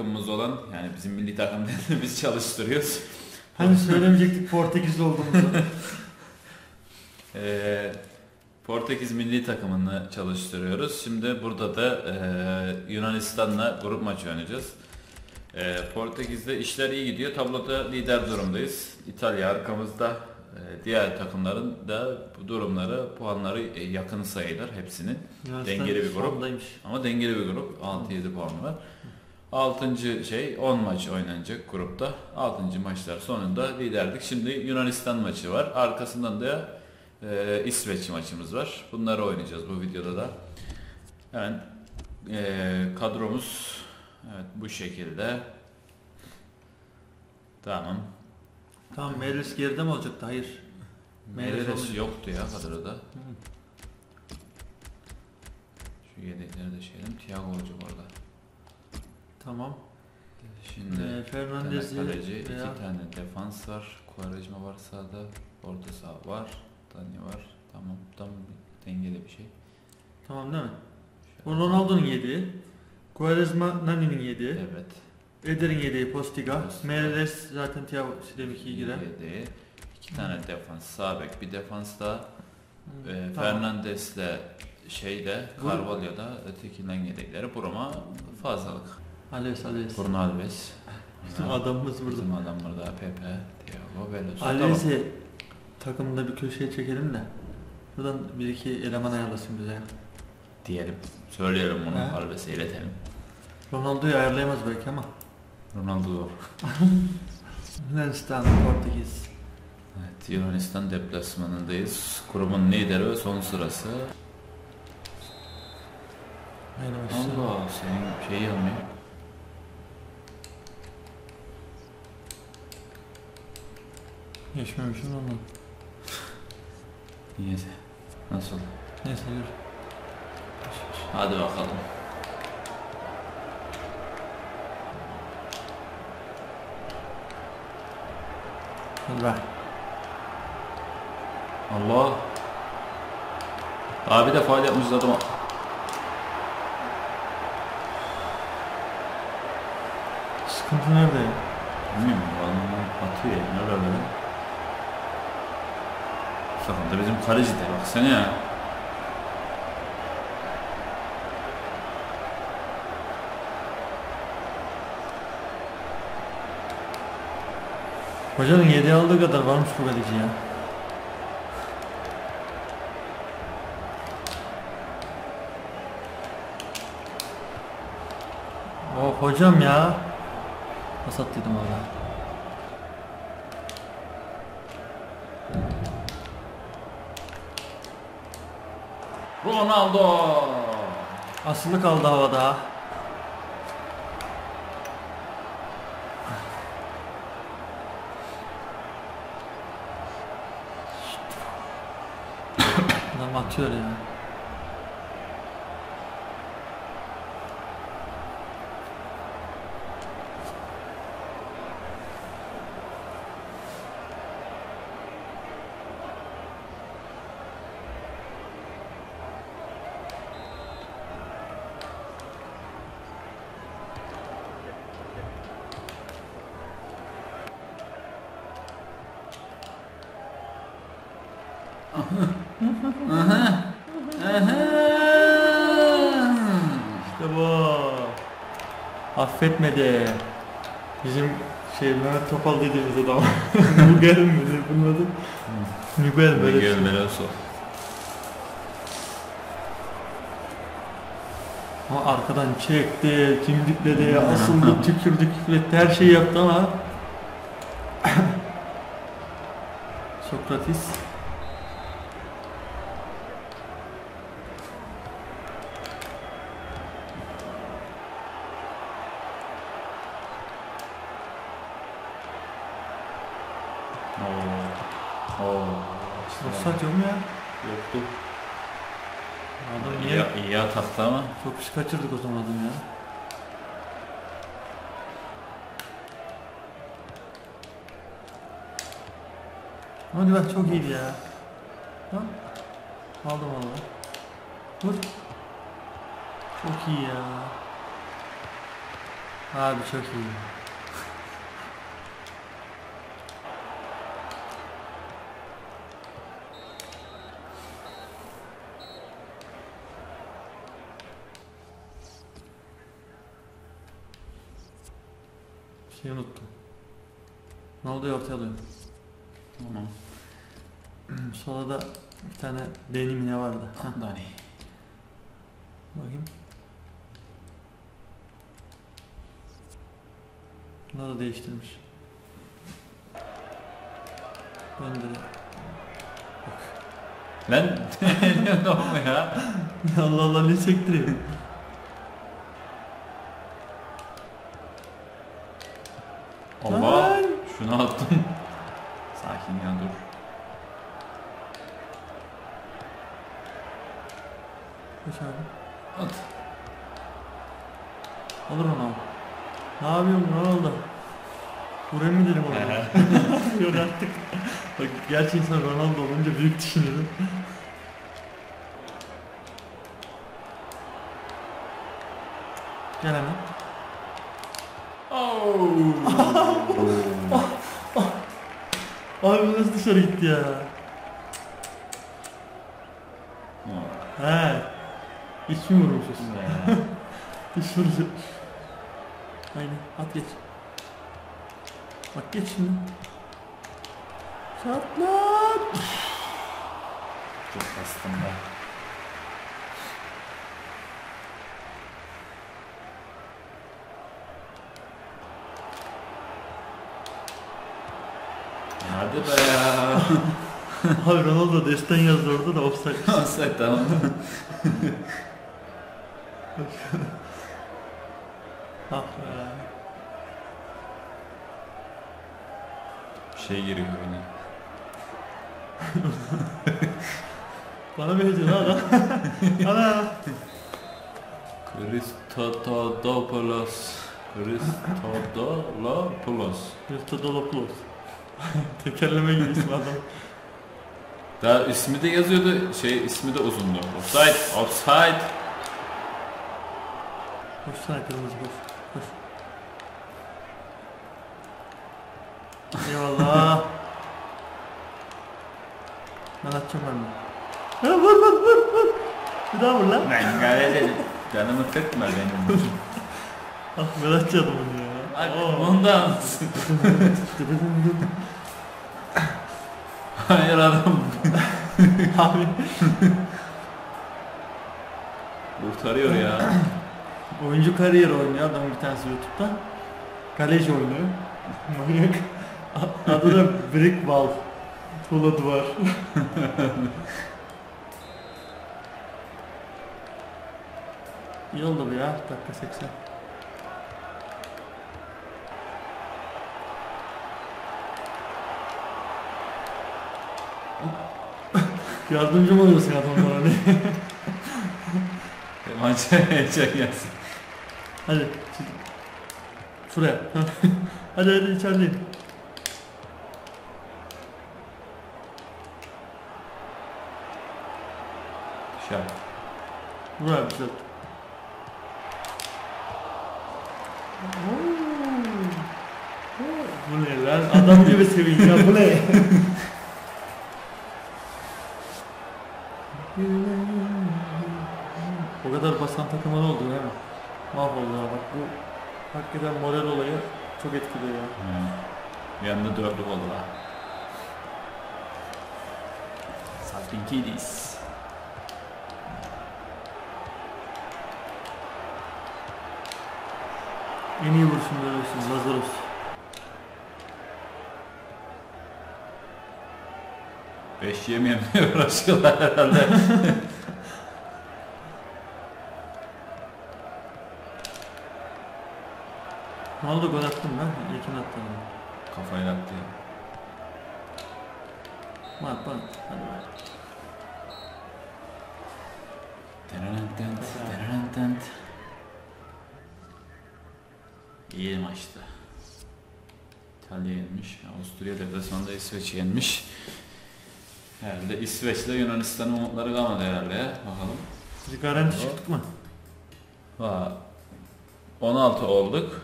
takımımız olan yani bizim milli takım değil, biz çalıştırıyoruz. Hani söylemeyecektik Portekizli olduğumuzu. Ee, Portekiz milli takımını çalıştırıyoruz. Şimdi burada da e, Yunanistan'la grup maçı oynayacağız. E, Portekiz'de işler iyi gidiyor. Tabloda lider durumdayız. İtalya arkamızda. E, diğer takımların da bu durumları, puanları e, yakın sayılır hepsinin. Yunanistan Dengeli bir grup. sondaymış. Ama dengeli bir grup. 6-7 puanı var. 6. şey 10 maç oynanacak grupta. 6. maçlar sonunda liderdik. Şimdi Yunanistan maçı var. Arkasından da e, İsveç maçımız var. Bunları oynayacağız bu videoda da. Hemen e, kadromuz evet bu şekilde. Tamam. Tamam Melis geride mi olacaktı? Hayır. Olmayacak. yoktu ya kadroda. Şu yedekleri de şeydim. Thiago olacak orada. Tamam. Şimdi Ee, Fernandez'i kaleci, iki veya tane defans var. Quaresma var sağda. Orta saha var. Dani var. Tamam. Tam dengeli bir şey. tamam değil mi? O Ronaldo'nun yediği. Quaresma Nani'nin yediği. Evet. Eder'in yediği Postiga. Postiga. Meres zaten Thiago Sidemeki'ye girer. Yedi. İki tane defans. Sağ bek bir defans da. Hı, Ee, tamam. Fernandes'le şeyde Carvalho'da ötekinden yedekleri. Buruma fazlalık. Alves Alves. Bruno Alves. Bizim adamımız burada. Bizim adam burada. Pepe, Thiago. Tamam. Alves'i takımda bir köşeye çekelim de. Buradan bir iki eleman ayarlasın bize. Diyelim. Söyleyelim bunu. Alves'e iletelim. Ronaldo'yu ayarlayamaz belki ama. Ronaldo zor. Yunanistan, Portekiz. Evet, Yunanistan deplasmanındayız. Grubun lideri ve son sırası. Başta. Allah senin şeyi yanmıyor. Geçmemişim ondan. Niyeyse. Nasıl? Neyse yürü. Hadi bakalım. Hadi be. Allah. Abi de faal yapmışız adama. Sıkıntı nerede? Bilmiyorum. Bana atıyor ya. Ne böyle? Sakın da bizim kaleci de baksana ya. Hocanın yediği aldığı kadar varmış bu kaleci ya. Oh hocam ya. Pas attıydım valla. Ronaldo. Asılı kaldı havada. Adam atıyor ya. İşte bu. Affetmedi. Bizim şey Mehmet Topal dediğimiz adam. Miguel mi? Bunun adı? Miguel böyle. Miguel Veloso. Ama arkadan çekti, kimdikledi, asıldı, tükürdü, küfretti, her şeyi yaptı ama Sokrates Adam İyi, niye? iyi atakta ama. Çok pis kaçırdık o zaman adamı ya. Hadi bak çok iyiydi ya. Ha? Aldım valla. Vur. Çok iyi ya. Abi çok iyi. Bir şey unuttum. Ne oldu ortaya alıyorum. Tamam. Sola da bir tane benim ne vardı. Dani. bakayım. Bunları da değiştirmiş. Ben de Lan ne oldu ya? Allah Allah ne çektiriyor? Allah. Lan! Şunu attım. Sakin ya dur. Kaç abi? At. Alır onu abi. Ne yapıyorsun Ronaldo? Buraya mı dedim orada? Yok artık. Bak gerçi insan Ronaldo olunca büyük düşünür. Gel hemen. Abi bu nasıl dışarı gitti ya? He. İç mi vurmuşuz? İç vuruşu. Aynen. At geç. Bak geç şimdi. Çatlat. Çok bastım da. Hadi be ya. Abi Ronaldo desten yazdı orada da offside. Offside tamam. ah be. Şey giriyor yine. Bana mı hediye lan? Ana. Christodopoulos. Christodopoulos. Yurtadolopoulos. Tekerleme gibi ismi adam. Daha ismi de yazıyordu. Şey ismi de uzundu. Offside. Offside. Koşsana kırmızı koş. Koş. Eyvallah. ben atacağım ben vur vur vur vur. Bir daha vur lan. Ben gayet canımı sıkma benim. Ah ben atacaktım onu ya. Bak Oo. ondan. Hayır adam Abi. kurtarıyor ya. Oyuncu kariyeri oynuyor adam bir tanesi YouTube'da. Kaleci oynuyor. Manyak. Adı da Brick Wall. Tuğla duvar. İyi oldu bu ya. Dakika 80. Yardımcı mı oluyorsun adamlara hani? Maça heyecan gelsin. Hadi. Şuraya. hadi hadi içerideyim. Şak. Buraya bir şey. Bu ne lan? Adam gibi sevin ya bu ne? o kadar basan takıma ne oldu değil mi? Mahvoldu ya bak bu hakikaten moral olayı çok etkiliyor ya. Hmm. Anda dörtlük oldu ha. Salpinkidis. En iyi vuruşunu veriyorsunuz Lazarus. Beş yemeyemeye uğraşıyorlar herhalde. Ne oldu gol attım ben? İlkin attım. Kafayla attı ya. Mat mat. Hadi be. Derentent, derentent. İyi maçtı. İtalya yenmiş. Avusturya deplasmanda İsveç yenmiş. Herhalde İsveç'le Yunanistan'ın umutları kalmadı herhalde ya. Bakalım. Biz garanti çıktık mı? Va 16 olduk.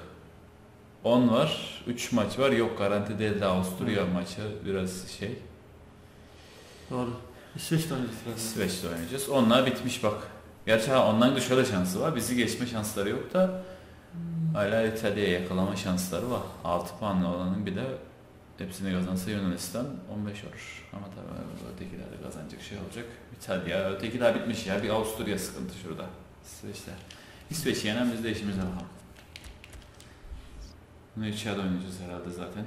10 var. 3 maç var. Yok garanti değil de Avusturya Evet. maçı biraz şey. Doğru. İsveç'te oynayacağız. İsveç'te oynayacağız. Onlar bitmiş bak. Gerçi ha onların da şöyle şansı var. Bizi geçme şansları yok da hala İtalya'ya yakalama şansları var. 6 puanlı olanın bir de hepsini kazansa Yunanistan 15 olur. Ama tabii ötekiler de kazanacak şey olacak. İtalya, ötekiler bitmiş ya. Bir Avusturya sıkıntı şurada. İsveç'te. İsveç'i yenen biz de işimize bakalım. Bunu içeride oynayacağız herhalde zaten.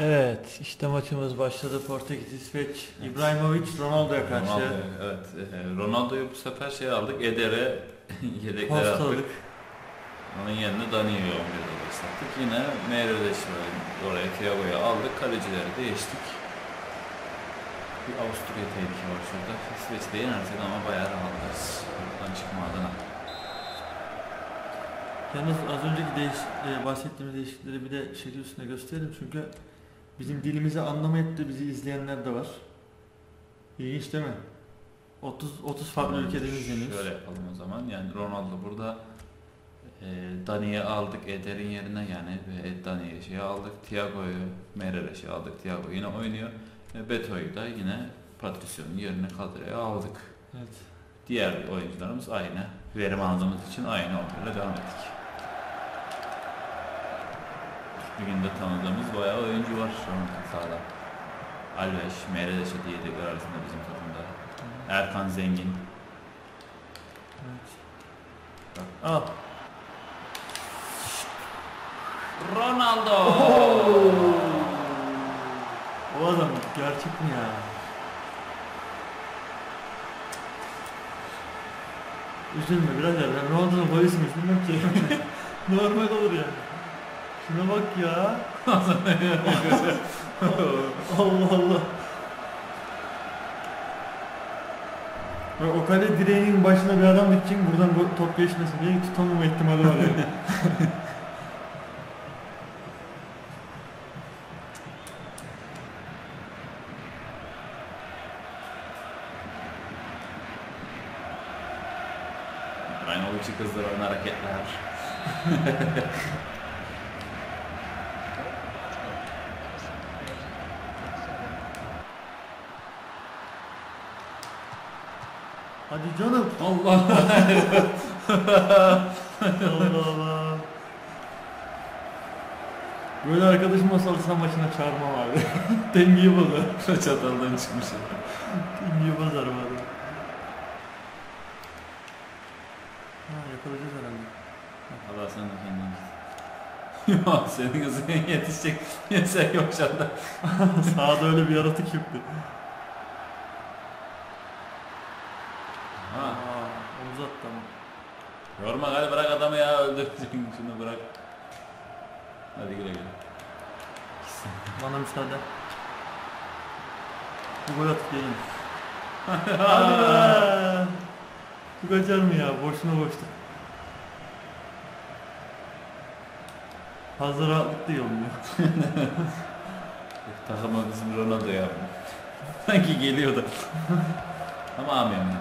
Evet, işte maçımız başladı. Portekiz, İsveç, İbrahimovic, Ronaldo'ya karşı. Ronaldo, evet. e, Ronaldo'yu bu sefer şey aldık. Eder'e yedeklere attık. Postalık. Onun yerine Daniel'i 11'de başlattık. Yine var. Oraya Thiago'yu aldık. Kalecileri değiştik. Bir Avusturya tehlike var şurada. İsveç'te yenersek ama bayağı rahatlarız. Buradan çıkma adına. Yalnız az önceki değiş, e, bahsettiğimiz değişiklikleri bir de şekil üstüne gösterelim çünkü bizim dilimizi anlamayıp da bizi izleyenler de var. İlginç değil mi? 30 30 farklı Tamam, ülkeden izleniyoruz. Şöyle yapalım o zaman. Yani Ronaldo burada e, Dani'yi aldık Eder'in yerine yani ve Dani'yi şey aldık. Thiago'yu Meireles'i aldık. Thiago yine oynuyor. Ve Beto'yu da yine Patricio'nun yerine kadroya aldık. Evet. Diğer oyuncularımız aynı. Verim aldığımız için aynı onlarla devam ettik. Bugün de tanıdığımız bayağı oyuncu var şu an sahada. Alves, Meireles diye de arasında bizim takımda. Erkan Zengin. Evet. Bak. Al. Ronaldo! O adam gerçek mi ya? Üzülme birader ben Ronaldo'nun golüsünü üzülmem ki. Normal olur yani. Şuna bak ya. Allah Allah. Ve o kale direğinin başına bir adam gidecek buradan bu top geçmesin diye tutamama ihtimali var yani. İbrahimovic'i kızdıran hareketler. Hadi canım. Allah! Allah Allah. Böyle arkadaşım olsa alsam maçına çağırmam abi. Dengeyi bozar. Çataldan çıkmış. Dengeyi bozar bu adam. Ha yakalayacağız herhalde. Allah sen de kendin git. Ya senin kızın yetişecek. Sen yok şu anda. Sağda öyle bir yaratık yoktu. Ha. Aa, omuz attı ama. Yorma hadi bırak adamı ya öldüreceksin şunu bırak. Hadi güle güle. Bana müsaade. Bu gol atıp gelin. Hadi be. Bu kaçar mı ya? Boşuna boştu. Fazla rahatlıkla yolluyor. Takıma bizim Ronaldo ya. Sanki geliyordu. Ama amiyim ya.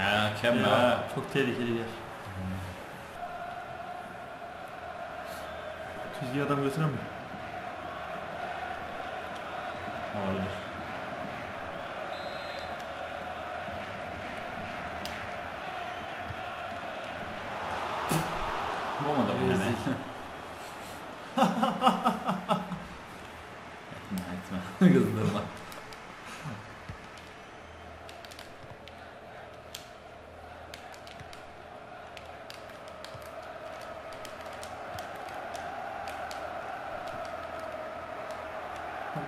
Ya kem Ya, çok tehlikeli yer. Çizgi adam götüren mi? Olabilir. Bu mu da bu yani? Rezil. etme etme. Kızdırma. Bak,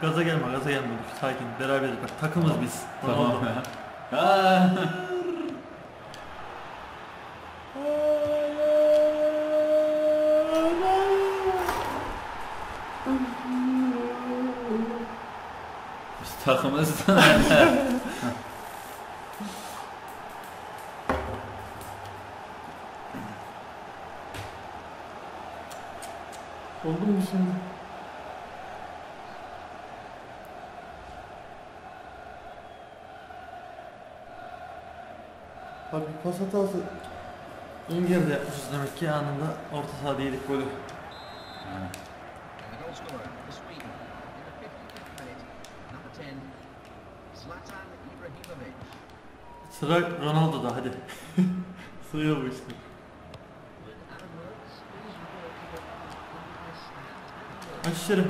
Gaza gelme, gaza gelme. Dur, Sakin, beraberiz. Bak takımız biz. Tamam Ronaldo. ya. Aa. Biz takımız. pas hatası. Yarıda yapmışız demek ki anında orta sahada yedik golü. Yani. And the goal scorer for Sweden in the 55th minute, number 10, Zlatan Ibrahimovic. Sıra Ronaldo'da hadi. Sığıyor bu işte. Aç içeri.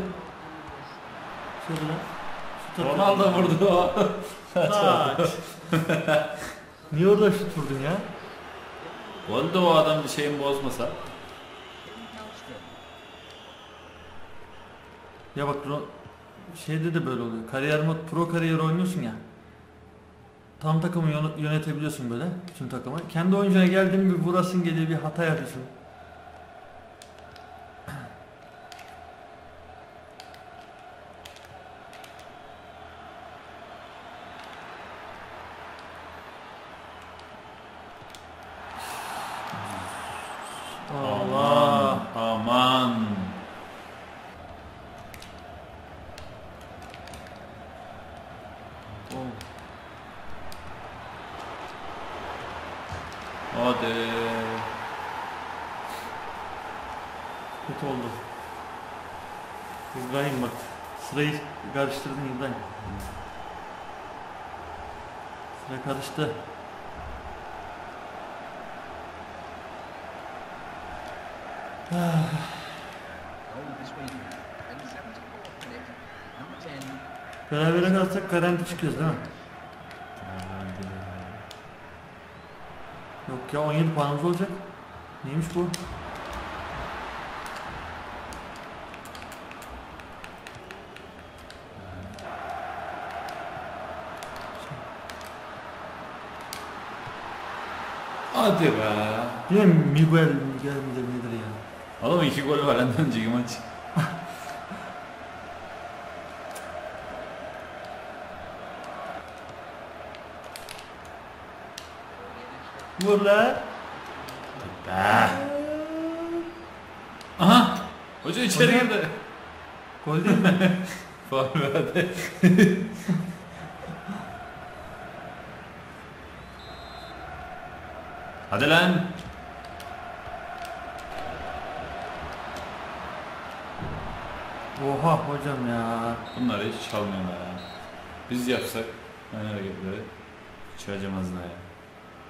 Şöyle. Ronaldo vurdu o. Taç. Niye orada şut vurdun ya? Gol de o adam bir şeyin bozmasa. Ya bak Ro- şeyde de böyle oluyor. Kariyer mod pro kariyer oynuyorsun ya. Tam takımı yön- yönetebiliyorsun böyle bütün takımı. Kendi oyuncuna geldiğin bir vurasın geliyor bir hata yapıyorsun. Allah. Aman. Oh. Hadi. Kötü oldu. İbrahim bak. Sırayı karıştırdın İbrahim. Sıra karıştı. Goal for Sweden in the 74th minute, number 10, Berabere kalsak garanti çıkıyoruz değil mi? Yok ya 17 puanımız olacak. Neymiş bu? Hadi be. Yine Miguel, Miguel midir nedir ya? Oğlum iki gol var en önceki maç. Vur lan. Be. Aha. Hoca içeri Hocam. girdi. Gol değil mi? Faul verdi. Hadi lan. Oha hocam ya. Bunları hiç çalmıyorlar ya. Biz yapsak aynı hareketleri hiç acımazlar ya.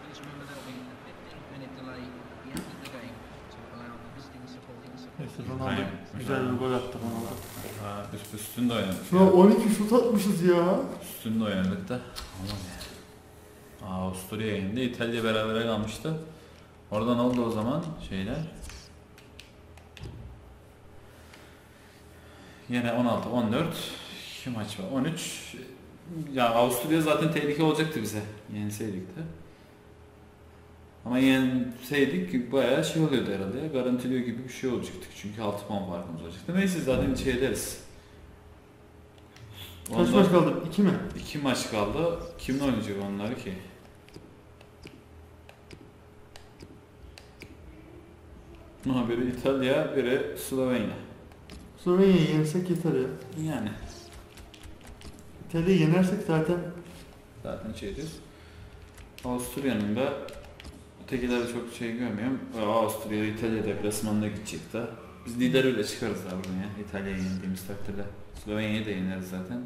Please remember there'll be a 15 minute delay at the end of the game to allow the visiting supporting support. Neyse Ronaldo Aynen. güzel bir gol attı Ronaldo. Ha, üst üstünde oynadık. Şu an 12 şut atmışız ya. Üstünde oynadık da. Aman ya. Avusturya yendi. İtalya berabere kalmıştı. Oradan oldu o zaman şeyler. Yine 16, 14. İki maç var. 13. Ya Avusturya zaten tehlike olacaktı bize. Yenseydik de. Ama yenseydik bayağı şey oluyordu herhalde. ya, Garantiliyor gibi bir şey olacaktık. Çünkü 6 puan farkımız olacaktı. Neyse zaten şey ederiz. Kaç maç kaldı? 2 mi? İki maç kaldı. Kimle oynayacak onları ki? Ha, biri İtalya, biri Slovenya. Slovenya'yı yensek yeter ya. Yani İtalya'yı yenersek zaten zaten şey diyoruz. Avusturya'nın da ötekileri çok şey görmüyorum. Avusturya, İtalya deplasmanına gidecek de. Biz lider öyle çıkarız abi ya. İtalya'yı yendiğimiz takdirde. Slovenya'yı da yeneriz zaten.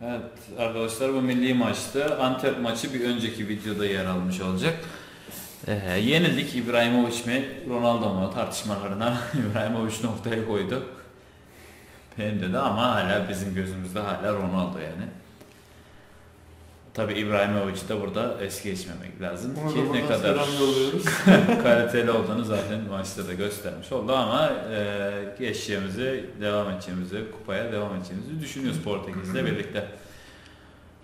Evet arkadaşlar bu milli maçtı. Antep maçı bir önceki videoda yer almış olacak. Ee, yenildik İbrahimovic mi Ronaldo mu tartışmalarına İbrahimovic noktaya koydu. Benim dedi ama hala bizim gözümüzde hala Ronaldo yani. Tabi İbrahimovic'i de burada es geçmemek lazım ona ki ne kadar kaliteli olduğunu zaten maçta da göstermiş oldu ama e, geçeceğimizi, devam edeceğimizi, kupaya devam edeceğimizi düşünüyoruz Portekiz'le birlikte.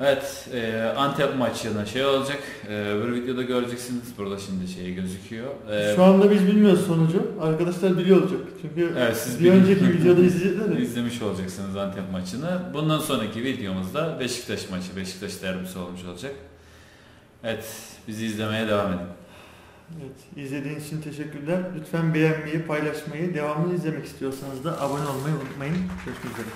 Evet, e, Antep maçına şey olacak. E, öbür videoda göreceksiniz. Burada şimdi şey gözüküyor. E, Şu anda biz bilmiyoruz sonucu. Arkadaşlar biliyor olacak. Çünkü Evet, siz bir önceki videoda izleyecekler izlemiş olacaksınız Antep maçını. Bundan sonraki videomuzda Beşiktaş maçı, Beşiktaş derbisi olmuş olacak. Evet, bizi izlemeye devam edin. Evet, izlediğiniz için teşekkürler. Lütfen beğenmeyi, paylaşmayı, devamını izlemek istiyorsanız da abone olmayı unutmayın. Görüşmek üzere.